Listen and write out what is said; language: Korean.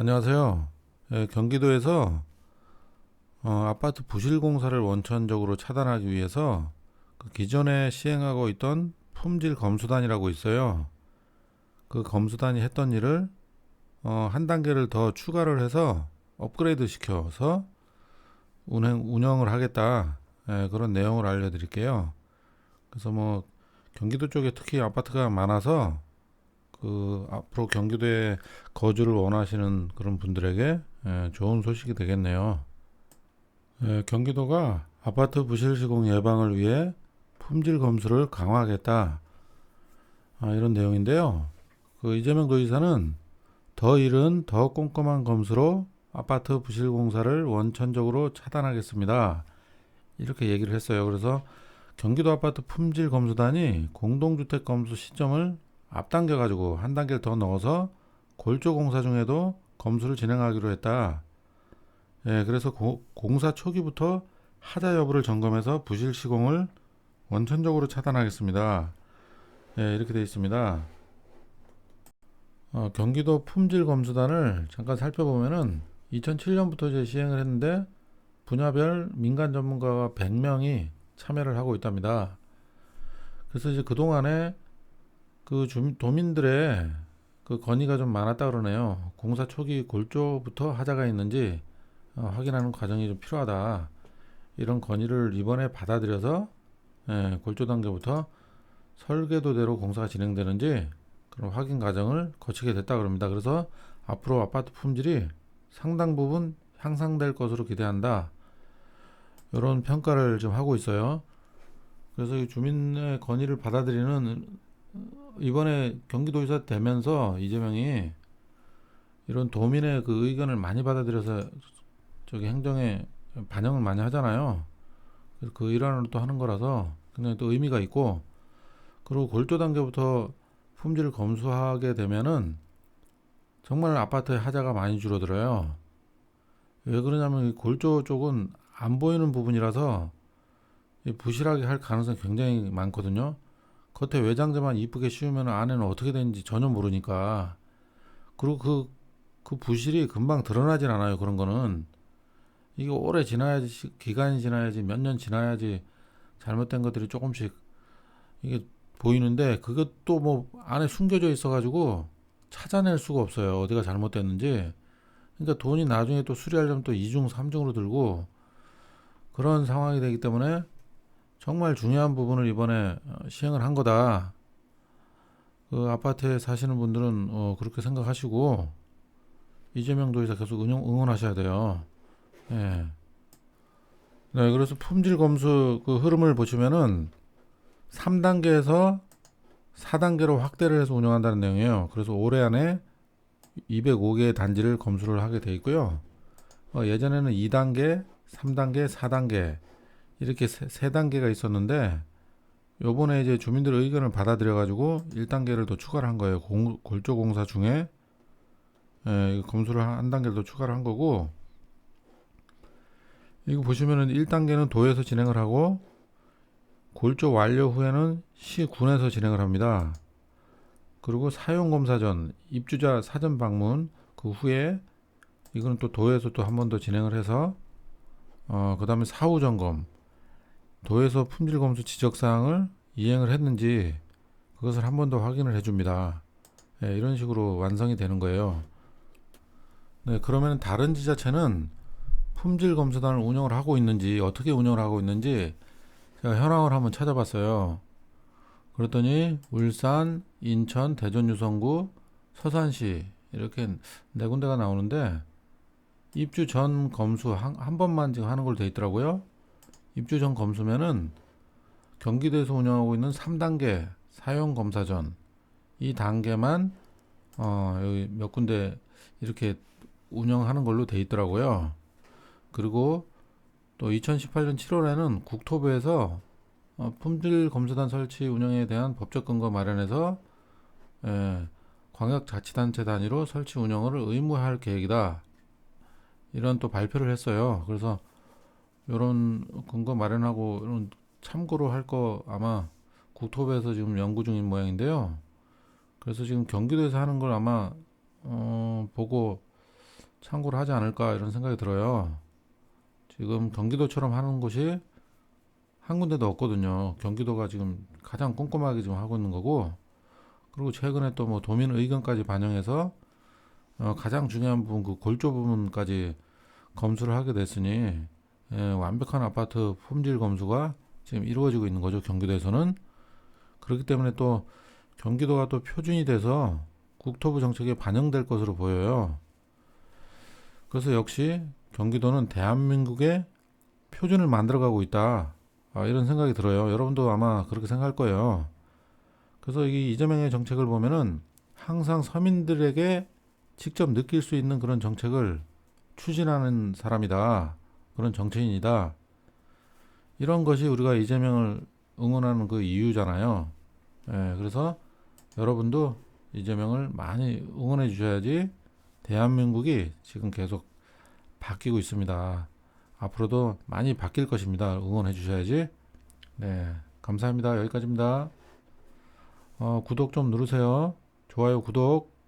안녕하세요. 예, 경기도에서 어, 아파트 부실 공사를 원천적으로 차단하기 위해서 그 기존에 시행하고 있던 품질 검수단이라고 있어요. 그 검수단이 했던 일을 어, 한 단계를 더 추가를 해서 업그레이드 시켜서 운행, 운영을 하겠다. 예, 그런 내용을 알려드릴게요. 그래서 뭐 경기도 쪽에 특히 아파트가 많아서 그 앞으로 경기도에 거주를 원하시는 그런 분들에게 예, 좋은 소식이 되겠네요. 예, 경기도가 아파트 부실 시공 예방을 위해 품질 검수를 강화하겠다. 아, 이런 내용인데요. 그 이재명 도지사는 더 이른 더 꼼꼼한 검수로 아파트 부실 공사를 원천적으로 차단하겠습니다. 이렇게 얘기를 했어요. 그래서 경기도 아파트 품질 검수단이 공동주택 검수 시점을 앞당겨 가지고 한 단계를 더 넣어서 골조 공사 중에도 검수를 진행하기로 했다. 예, 그래서 고- 공사 초기부터 하자 여부를 점검해서 부실 시공을 원천적으로 차단하겠습니다. 예, 이렇게 되어 있습니다. 어, 경기도 품질 검수단을 잠깐 살펴보면은 2007년부터 이제 시행을 했는데 분야별 민간 전문가가 100명이 참여를 하고 있답니다. 그래서 이제 그동안에 그 주민, 도민들의 그 건의가 좀 많았다 그러네요. 공사 초기 골조부터 하자가 있는지 어, 확인하는 과정이 좀 필요하다. 이런 건의를 이번에 받아들여서 예, 골조 단계부터 설계도대로 공사가 진행되는지 그런 확인 과정을 거치게 됐다 그럽니다. 그래서 앞으로 아파트 품질이 상당 부분 향상될 것으로 기대한다. 이런 평가를 지금 하고 있어요. 그래서 이 주민의 건의를 받아들이는 이번에 경기도지사 되면서 이재명이 이런 도민의 그 의견을 많이 받아들여서 저기 행정에 반영을 많이 하잖아요. 그 일환으로 또 하는 거라서 굉장히 또 의미가 있고 그리고 골조 단계부터 품질을 검수하게 되면은 정말 아파트의 하자가 많이 줄어들어요. 왜 그러냐면 이 골조 쪽은 안 보이는 부분이라서 이 부실하게 할 가능성이 굉장히 많거든요. 겉에 외장재만 이쁘게 씌우면 안에는 어떻게 되는지 전혀 모르니까. 그리고 그, 그 부실이 금방 드러나진 않아요. 그런 거는. 이게 오래 지나야지, 시- 기간이 지나야지, 몇 년 지나야지 잘못된 것들이 조금씩 이게 보이는데 그것도 뭐 안에 숨겨져 있어 가지고 찾아낼 수가 없어요. 어디가 잘못됐는지. 그러니까 돈이 나중에 또 수리하려면 또 2중, 3중으로 들고 그런 상황이 되기 때문에 정말 중요한 부분을 이번에 어, 시행을 한 거다. 그 아파트에 사시는 분들은 어, 그렇게 생각하시고 이재명 도지사 계속 응원, 응원하셔야 돼요. 예. 네, 그래서 품질 검수 그 흐름을 보시면은 3단계에서 4단계로 확대를 해서 운영한다는 내용이에요. 그래서 올해 안에 205개의 단지를 검수를 하게 돼 있고요. 어, 예전에는 2단계, 3단계, 4단계 이렇게 세, 세 단계가 있었는데 요번에 이제 주민들 의견을 받아들여 가지고 1단계를 더 추가를 한 거예요. 공, 골조 공사 중에 예, 검수를 한, 한 단계를 더 추가를 한 거고 이거 보시면은 1단계는 도에서 진행을 하고 골조 완료 후에는 시군에서 진행을 합니다. 그리고 사용 검사 전 입주자 사전 방문 그 후에 이거는 또 도에서 또 한 번 더 진행을 해서 어 그 다음에 사후 점검 도에서 품질 검수 지적 사항을 이행을 했는지 그것을 한 번 더 확인을 해줍니다. 예, 이런 식으로 완성이 되는 거예요. 네, 그러면 다른 지자체는 품질 검수단을 운영을 하고 있는지 어떻게 운영을 하고 있는지 제가 현황을 한번 찾아봤어요. 그랬더니 울산, 인천, 대전 유성구, 서산시 이렇게 네 군데가 나오는데 입주 전 검수 한, 한 번만 지금 하는 걸로 돼 있더라고요. 입주 전 검수면은 경기도에서 운영하고 있는 3단계 사용 검사 전 이 단계만 어 여기 몇 군데 이렇게 운영하는 걸로 돼 있더라고요. 그리고 또 2018년 7월에는 국토부에서 어, 품질 검수단 설치 운영에 대한 법적 근거 마련해서 예, 광역자치단체 단위로 설치 운영을 의무화할 계획이다. 이런 또 발표를 했어요. 그래서 이런 근거 마련하고 이런 참고로 할 거 아마 국토부에서 지금 연구 중인 모양인데요. 그래서 지금 경기도에서 하는 걸 아마 어, 보고 참고를 하지 않을까 이런 생각이 들어요. 지금 경기도처럼 하는 곳이 한 군데도 없거든요. 경기도가 지금 가장 꼼꼼하게 지금 하고 있는 거고, 그리고 최근에 또 뭐 도민 의견까지 반영해서 어, 가장 중요한 부분 그 골조 부분까지 검수를 하게 됐으니 예, 완벽한 아파트 품질 검수가 지금 이루어지고 있는 거죠. 경기도에서는 그렇기 때문에 또 경기도가 또 표준이 돼서 국토부 정책에 반영될 것으로 보여요. 그래서 역시 경기도는 대한민국의 표준을 만들어가고 있다. 아, 이런 생각이 들어요. 여러분도 아마 그렇게 생각할 거예요. 그래서 이 이재명의 정책을 보면은 항상 서민들에게 직접 느낄 수 있는 그런 정책을 추진하는 사람이다. 그런 정치인이다. 이런 것이 우리가 이재명을 응원하는 그 이유잖아요. 예, 그래서 여러분도 이재명을 많이 응원해 주셔야지 대한민국이 지금 계속 바뀌고 있습니다. 앞으로도 많이 바뀔 것입니다. 응원해 주셔야지. 네, 감사합니다. 여기까지입니다. 어, 구독 좀 누르세요. 좋아요, 구독.